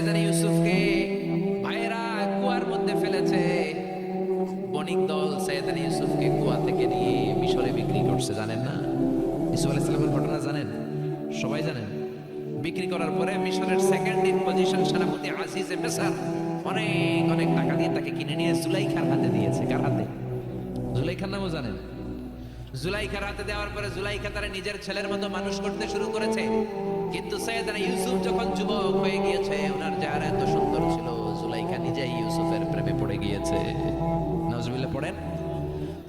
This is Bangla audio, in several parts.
সৈয়দানা ইউসুফকে ভাইয়েরা কুয়ার মধ্যে ফেলেছে। বণিক দল সৈয়দানা ইউসুফকে কুয়া থেকে নিয়ে মিশরে বিক্রি করছে, জানেন না? ইসুফ আলাইসালামের ঘটনা জানেন? সবাই জানেন। বিক্রি করার পরে মিশরের সেকেন্ড ইন পজিশন সেনাপতি আজিজ এমএসআর অনেক অনেক টাকা দিয়ে তাকে কিনে নিয়ে জুলাইখার হাতে দিয়েছে। কার হাতে? জুলাইখার নামও জানেন? জুলাইখার হাতে দেওয়ার পরে জুলাইখা তারা নিজের ছেলের মতো মানুষ করতে শুরু করেছে। কিন্তু সৈয়দানা ইউসুফ যখন যুবক হয়ে গিয়েছে, ওনার যার এত সুন্দর ছিল, জুলাইখা নিজেই ইউসুফের প্রেমে পড়ে গিয়েছে। নজরুল্লাহ পড়েন,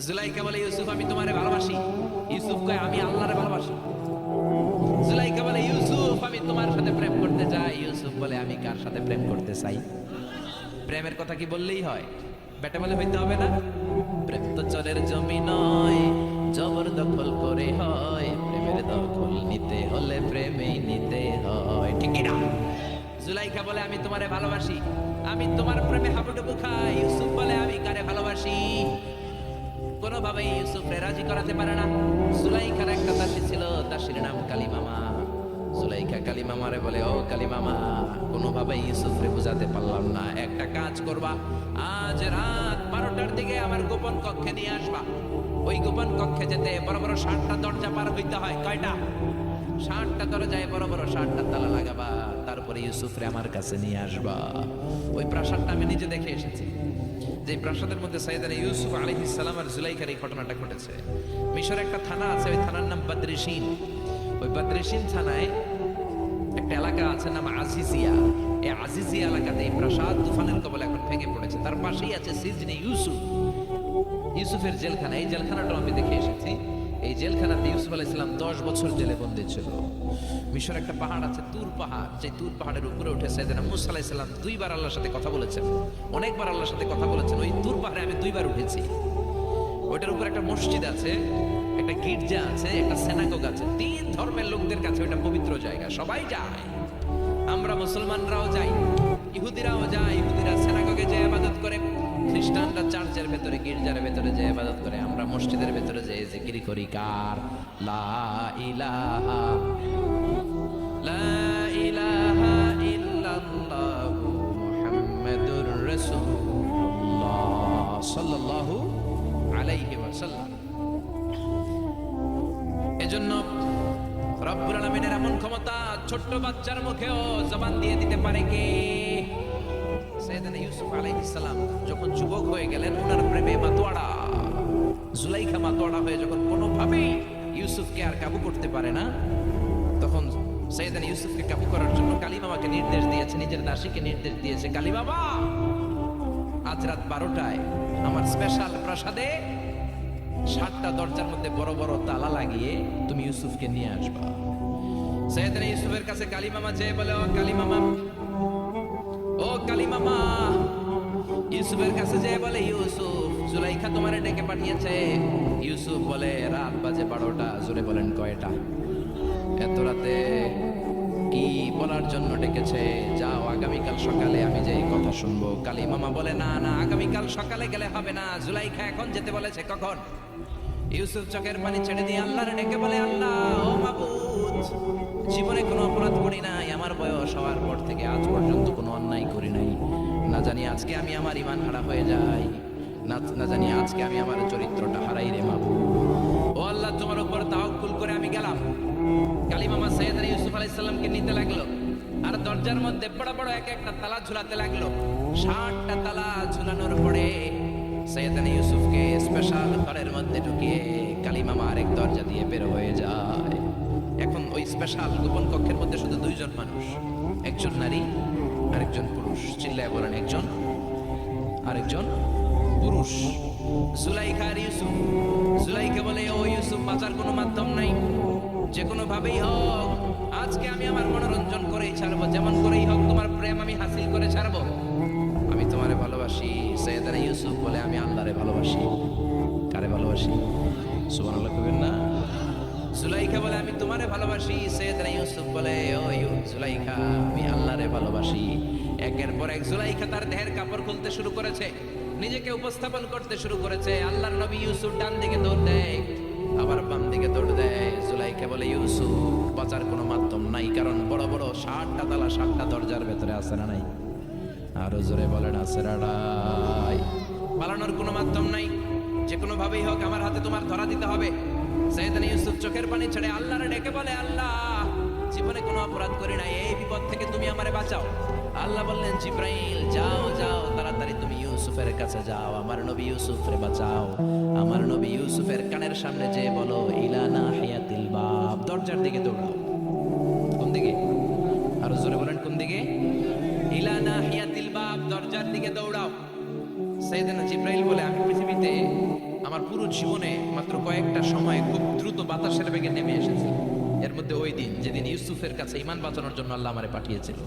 জুলাইখা বলে, ইউসুফ, আমি তোমারে ভালোবাসি। ইউসুফ কয়, আমি আল্লাহরে ভালোবাসি। জুলাইখা বলে, ইউসুফ, আমি তোমার সাথে প্রেম করতে চাই। ইউসুফ বলে, আমি কার সাথে প্রেম করতে চাই? প্রেমের কথা কি বললেই হয়? বেটা বলে, হইতে হবে না। প্রেম তো চরের জমি নয়। জবর দখল করে হয়, প্রেমের দখল নিতে হলে প্রেমেই নিতে হয়। ঠিক না জুলাইখা বলে, আমি তোমারে ভালোবাসি। আমি তোমার প্রেমে হাবুডুবু খাই। ইউসুফ বলে, আমি কারে ভালোবাসি? কোনোভাবেই ইউসুফরে রাজি করাতে পারে না। জুলাইখার একটা দাসী ছিল, দাসীর নাম কালিমামা। জুলাইখা কালিমামারে বলে, ও কালিমামা, কোনোভাবেই ইউসুফরে বুঝাতে পারলাম না। একটা কাজ করবা, আজ রাত বারোটার দিকে আমার গোপন কক্ষে নিয়ে আসবা। ওই গোপন কক্ষে যেতে বড় বড় ষাটটা দরজা পার হইতে হয়। কয়টা? ষাটটা দরজায় বড় বড় ষাটটা তালা লাগাবা, তারপরে ইউসুফরে আমার কাছে নিয়ে আসবা। ওই প্রাসাদটা আমি নিজে দেখে এসেছি। যে প্রাসাদের মধ্যে সাইদানা ইউসুফ আলাইহিস সালাম আর জুলাইখার এই ঘটনাটা ঘটেছে। মিশরে একটা থানা আছে, ওই থানার নাম বাদ্রিসিন ওই বাদ্রিসিন থানায় একটা এলাকা আছে, নাম আজিজিয়া। এই আজিজিয়া এলাকাতে এই প্রাসাদ তুফানের কবলে এখন ভেঙে পড়েছে। তার পাশেই আছে সিজনে ইউসুফ। ইউসুফের জেলখানা এই জেলখানাটাও আমি দেখে এসেছি। এই জেলখানাতে ইউসুফ আলাইহিস দশ বছর জেলে বন্দী ছিল। মিশর একটা পাহাড় আছে, তুর পাহাড়। যে তুর পাহাড়ের উপরে উঠে সাইদানা মুসা আলাইহিস সালাম দুইবার আল্লাহর সাথে কথা বলেছেন। অনেকবার আল্লাহর সাথে কথা বলেছেন। ওই তুর পাহাড়ে আমি দুইবার উঠেছি। ওইটার উপর একটা মসজিদ আছে, একটা গির্জা আছে, একটা সেনাগোগ আছে। তিন ধর্মের লোকদের কাছে ওইটা পবিত্র জায়গা। সবাই যায়। আমরা মুসলমানরাও যাই, ইহুদিরাও যায়, ইহুদিরা সেনাগোগে যে আবাদত করে। খ্রিস্টানরা চার্চের ভেতরে, গির্জার ভেতরে যে আবাদত করে, আমরা মসজিদের ভেতরে যে জিকির করি, কার? লা ইলাহা লা ইলাহা আলাইহি এজন্য এমন ক্ষমতা ছোট্ট বাচ্চার মুখেও জবান দিয়ে দিতে পারে কে? সৈয়দনা ইউসুফ আলাইহিস সালাম যখন যুবক হয়ে গেলেন, ওনার প্রেমে মাতোয়াড়া জুলাইখা মাতোয়াড়া হয়ে যখন কোনোভাবেই ইউসুফকে আর কাবু করতে পারে না, তখন সৈয়দান ইউসুফকে কাবু করার জন্য কালিমামাকে নির্দেশ দিয়েছে, নিজের দাসীকে নির্দেশ দিয়েছে কালী বাবা আজ রাত বারোটায় আমার স্পেশাল প্রাসাদে সাতটা দরজার মধ্যে বড় বড় তালা লাগিয়ে তুমি ইউসুফকে নিয়ে আসবা। সৈয়দান ইউসুফের কাছে কালিমামা যেয়ে বলে, ও কালিমামা কালিমামা ইউসুফের কাছে যেয়ে বলে, ইউসুফ, জুলাইখা তোমারে ডেকে পাঠিয়েছে। ইউসুফ বলে, রাত বাজে বারোটা, জোরে বলেন কয়টা? এত রাতে কি বলার জন্য ডেকেছে? যাও, আগামীকাল সকালে আমি যে কথা শুনব। কালী মামা বলে, না না, আগামীকাল সকালে গেলে হবে না। জুলাইখা এখন যেতে বলেছে কখন? ইউসুফ চোখের পানি ছেড়ে দিয়ে আল্লাহর ডেকে বলে, আল্লাহ জীবনে কোনো অপরাধ করি নাই, আমার বয়স হওয়ার পর থেকে আজ পর্যন্ত কোনো অন্যায় করি নাই। না জানি আজকে আমি আমার ইমান হারা হয়ে যাই, না জানি আজকে আমি আমার চরিত্রটা হারাই রে মাবুদ ও আল্লাহ, তোমার উপর তাওয়াক্কুল করে আমি গেলাম। কালিমামা সৈয়দ ইউসুফ আলাইহিস সালামকে নিতে লাগল। আর দরজার মধ্যে বড় বড় এক একটা তালা ঝুলাতে লাগল। ষাটটা তালা ঝুলানোর পরে সৈয়দান ইউসুফকে স্পেশাল ঘরের মধ্যে ঢুকিয়ে কালিমামা আরেক দরজা দিয়ে বের হয়ে যায়। স্পেশাল গোপন কক্ষের মধ্যে শুধু দুইজন মানুষ। একজন নারী, আরেকজন পুরুষ। চিল্লায় বলেন, একজন? আরেকজন পুরুষ। জুলাইখা ইউসুফ। বলে, ও ইউসুফ, বাঁচার কোনো মাধ্যম নাই। যে কোনো ভাবেই হোক, আজকে আমি আমার মনোরঞ্জন করেই ছাড়বো। যেমন করেই হোক, তোমার প্রেম আমি হাসিল করে ছাড়বো। আমি তোমারে ভালোবাসি। সৈয়দানা ইউসুফ বলে, আমি আল্লাহরে ভালোবাসি। কারে ভালোবাসি? সুবহান আল্লাহ কবেন না। জুলাইখা বলে, আমি তোমারে ভালোবাসি। সৈয়দনা ইউসুফ বলে, ও জুলাইখা, আমি আল্লাহরে ভালোবাসি। একের পর এক জুলাইখা তার দেহের কাপড় খুলতে শুরু করেছে, নিজেকে উপস্থাপন করতে শুরু করেছে। আল্লাহর নবী ইউসুফ ডান দিকে দৌড় দেয়, আবার বাম দিকে দৌড় দেয়। জুলাইকে বলে, ইউসুফ, বাঁচার কোনো মাধ্যম নাই, কারণ বড় বড় ষাটটা তালা ষাটটা দরজার ভেতরে আছে না নাই? আরও জোরে বলেন, আছে রাড়াই পালানোর কোনো মাধ্যম নাই। যে কোনো ভাবেই হোক, আমার হাতে তোমার ধরা দিতে হবে। সাইদান ইউসুফ চোখের পানি ছেড়ে আল্লাহরে ডেকে বলে, আল্লাহ, জীবনে কোনো অপরাধ করি নাই। এই বিপদ থেকে তুমি আমারে বাঁচাও। আল্লাহ বললেন, জিব্রাইল, যাও যাও, তাড়াতাড়ি তুমি ইউসুফের কাছে যাও। আমার নবী ইউসুফরে বাঁচাও। আমার নবী ইউসুফের কানের সামনে যে বলো ইলানা হিয়াতিল বাব। দরজার দিকে দৌড়াও। কোন দিকে? আরও জোরে বলেন, কোন দিকে? ইলানা হিয়াতিল বাব। দরজার দিকে দৌড়াও। সাইয়েদনা জিব্রাইল বলে, আমি পুরো জীবনে মাত্র কয়েকটা সময় খুব দ্রুত বাতাসের বেগে নেমে এসেছি। এর মধ্যে ওই দিন, যেদিন ইউসুফের কাছে ইমান বাঁচানোর জন্য আল্লাহ আমারে পাঠিয়েছিল।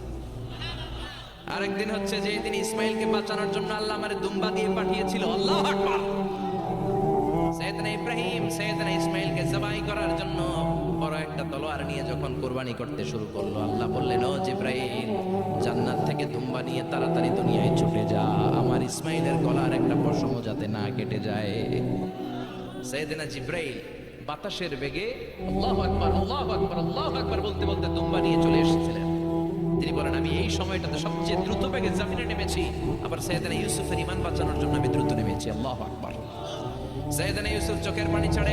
আরেকদিন হচ্ছে যে দিন ইসমাইলকে বাঁচানোর জন্য আল্লাহ আমারে দুম্বা দিয়ে পাঠিয়েছিল। আল্লাহ আকবার! ইব্রাহিম, সৈয়দনা ইসমাইলকে জবাই করার জন্য বড় একটা তলোয়ার নিয়ে যখন কোরবানি করতে শুরু করল, আল্লাহ বললেন, ও জিব্রাইল, জান্নাত থেকে দুম্বা নিয়ে তাড়াতাড়ি দুনিয়ায় ছুটে ইসমাইলের গলার একটা পশম যাতে না কেটে যায়। সৈয়দনা জিব্রাইল বাতাসের বেগে আল্লাহু আকবার আল্লাহু আকবার আল্লাহু আকবার বলতে বলতে দুম্বা নিয়ে চলে এসেছিলেন। তিনি বলেন, আমি এই সময়টাতে সবচেয়ে দ্রুত বেগে জামিনে নেমেছি। আবার ইউসুফের ইমান বাঁচানোর জন্য আমি দ্রুত নেমেছি, আল্লাহু আকবার। ইউসুফ চোখের পানি ছাড়ে,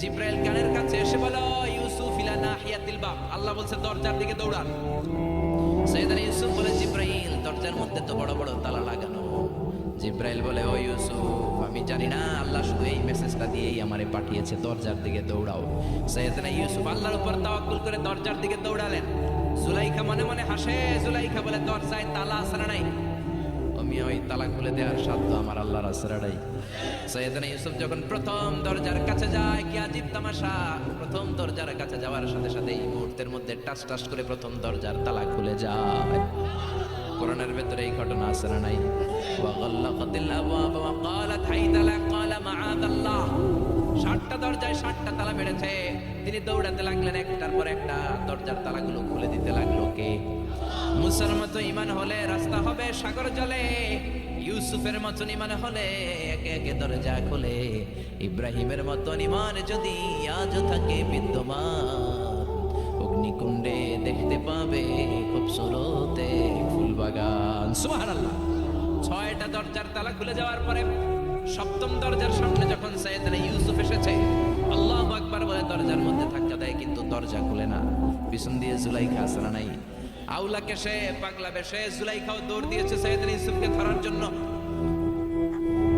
জিব্রাইল কানের কাছে এসে বলো ইউসুফ, ইলা নাহিয়াতিল বাব। আল্লাহ বলছে, দরজার দিকে দৌড়ান। সৈয়দনা ইউসুফ বলে, জিব্রাইল, দরজার মধ্যে তো বড় বড় তালা লাগানো জিব্রাইল বলে, ও ইউসুফ, আমি জানি না, আল্লাহ শুধু এই মেসেজটা দিয়েই আমারে পাঠিয়েছে, দরজার দিকে দৌড়াও। সৈয়দনা ইউসুফ আল্লাহর উপর তাওয়াক্কুল করে দরজার দিকে দৌড়ালেন। জুলাইখা মনে মনে হাসে, জুলাইখা বলে, দরজায় তালা না নাই? আমি ওই তালা খুলে দেওয়ার সাধ্য আমার আল্লাহর আসরাটাই সৈয়দনা ইউসুফ যখন প্রথম দরজার কাছে যায়, কি আজীব তামাশা। প্রথম দরজার কাছে যাওয়ার সাথে সাথে এই মুহূর্তের মধ্যে টাস টাস করে প্রথম দরজার তালা খুলে যায়। কোরআনের ভেতরে এই ঘটনা আছে না নাই? দরজায় তালা মেরেছে তিনি দৌড়াতে লাগলেন একটার পর একটা। দরজার তালাগুলো খুলে দিতে লাগল কে? মতো ইমান হলে রাস্তা হবে সাগর ইউসুফের মতন ইমান হলে একে একে দরজা খুলে। ইব্রাহিমের মতন ইমান যদি আজ থাকে বিদ্যমান। অগ্নিকুণ্ডে দেখতে পাবে খুব সুরতে ফুলবাগান সুবহানাল্লাহ। ছয়টা দরজার তালা খুলে যাওয়ার পরে সপ্তম দরজার সামনে যখন সৈয়দনা ইউসুফ এসেছে, আল্লাহ আকবার বলে দরজার মধ্যে ধাক্কা দেয়, কিন্তু দরজা খুলে না। পিছন দিয়ে জুলাইখা আসরা নাই? আউলা কেসে পাগলা বেশে, জুলাইখাও দৌড় দিয়েছে সৈয়দনা ইউসুফকে ধরার জন্য।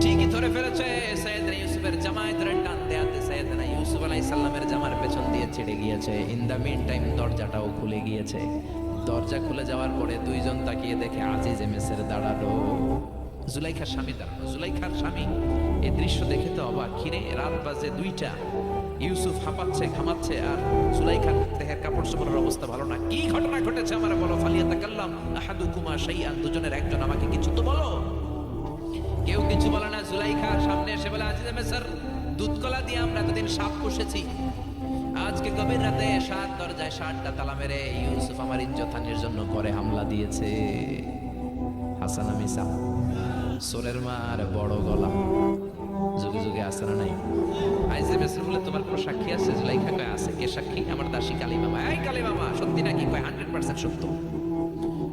ঠিকই ধরে ফেলেছে সৈয়দনা ইউসুফের জামায় আনতে সৈয়দনা ইউসুফ আলাইহিস সালামের জামার পেছন দিয়ে ছিড়ে গিয়েছে। ইন দ্য মিন টাইম দরজাটাও খুলে গিয়েছে। দরজা খুলে যাওয়ার পরে দুইজন তাকিয়ে দেখে আজিজ এমেসের দাঁড়াল। জুলাইখার স্বামী দাঁড়ানো জুলাইখার স্বামী এই দৃশ্য দেখে তো অবাক। খিরে রাত বাজে দুইটা। ইউসুফ হাঁপাচ্ছে, ঘামাচ্ছে, আর জুলাইখার দেহের কাপড় চোপড়ের অবস্থা ভালো না। কি ঘটনা ঘটেছে আমার বলো? ফালিয়াতা কাল্লাম আহাদু কুমার সেই আর দুজনের একজন। আমাকে কিছু তো বলো। কেউ কিছু বলে না। জুলাইখা সামনে এসে বলে, আজিজ মেসার দুধকলা দিয়ে আমরা এতদিন সাপ পুষেছি। আজকে গভীর রাতে সাত দরজায় সাতটা তালা মেরে ইউসুফ আমার ইজ্জতানের জন্য করে হামলা দিয়েছে। হাসান আমিসা সোরের বড় গলা। যুগে যুগে আছে না নাই? বলে তোমার কোনো সাক্ষী আছে? কয়, আছে। কে সাক্ষী? আমার দাসী কালী মামা এই কালী মামা সত্যি নাকি কয়, হান্ড্রেড পার্সেন্ট সত্য?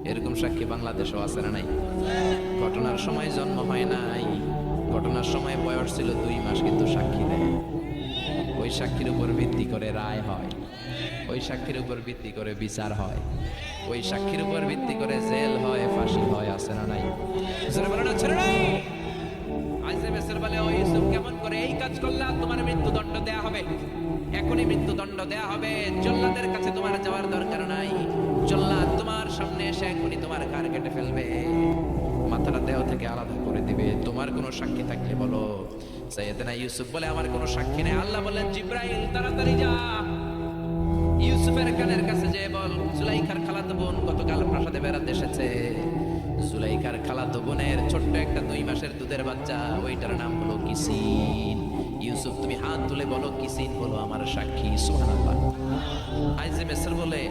এরকম সাক্ষী বাংলাদেশেও আছে না নাই? ঘটনার সময় জন্ম হয় নাই। ঘটনার সময় বয়স ছিল দুই মাস, কিন্তু সাক্ষী দেয় ওই সাক্ষীর উপর ভিত্তি করে রায় হয়। ওই সাক্ষীর উপর ভিত্তি করে বিচার হয়। ওই সাক্ষীর উপর ভিত্তি করে জেল হয়, ফাঁসি হয়, আছে না নাই? কেমন করে এই কাজ করলে তোমার মৃত্যুদণ্ড দেয়া হবে? এখনই মৃত্যুদণ্ড দেয়া হবে। তোমার কোনো সাক্ষী থাকলে বলো। সৈয়দনা ইউসুফ বলে, আমার কোনো সাক্ষী নেই। আল্লাহ বলেন, জিব্রাইল, তাড়াতাড়ি যা। ইউসুফের কানের কাছে যে বল জুলাইখার খালাতো বোন গতকাল প্রাসাদে বেড়াতে এসেছে। জুলাইখার খালাতো বোনের ছোট্ট একটা দুই মাসের দুধের বাচ্চা, ওইটার নাম হলো কিসিন। ইউসুফ, তুমি হাত তুলে বলো, কিসিন বলো আমার সাক্ষী। সুবহানাল্লাহ। আইজে মেসর বলে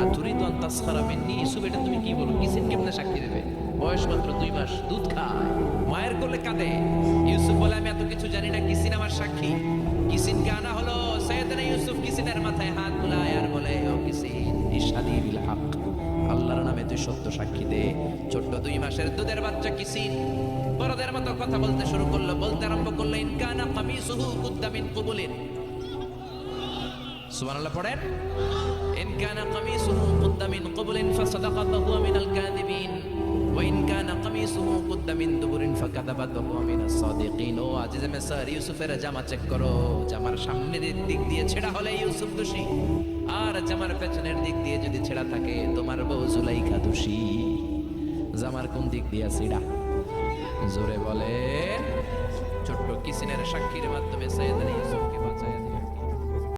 আর তুরি তো তাসখারা মিন্নি? ইউসুফ, এটা তুমি কি বলো? কিসিন কেমনে সাক্ষী দেবে? বয়স মাত্র দুই মাস, দুধ খায়। মায়ের কোলে কাঁদে। ইউসুফ বলে, আমি এত কিছু জানি না, কিসিন আমার সাক্ষী? কিসিনকে আনা হলো, সৈয়দনা ইউসুফ কিসিনের মাথায় হাত বুলায় আর বলে, ও কিসিন ইশাদি বিল হক। আল্লাহর নামে তুই সত্য সাক্ষী দে। ছোট্ট দুই মাসের দুধের বাচ্চা কিসিন? বড়দের মতো কথা বলতে শুরু করল, বলতে আরম্ভ করল ইনকানা কামিসুহু কুদ্দামিন কুবুলিন। সুবহানাল্লাহ পড়েন। ইন কানা কামিসুহু কুদ্দা মিন কুবুলিন ফাসাদাকা ফাহুয়া মিনাল কাযিবিন। ওয়া ইন কানা কামিসুহু কুদ্দা মিন দুবুরিন ফাকাযাবাত ফাহুয়া মিনাস সাদিকিন ও আজিজ মিসর, ইউসুফের জামা চেক করো। জামার সামনের দিক দিয়ে ছেঁড়া হলে ইউসুফ দোষী। আর জামার পেছনের দিক দিয়ে যদি ছেঁড়া থাকে, তোমার বউ জুলাইখা দোষী। জামার কোন দিক দিয়ে ছিড়া? জোরে বলে। ছোট্ট কিসিনের সাক্ষীর মাধ্যমে সৈয়দনা ইউসুফ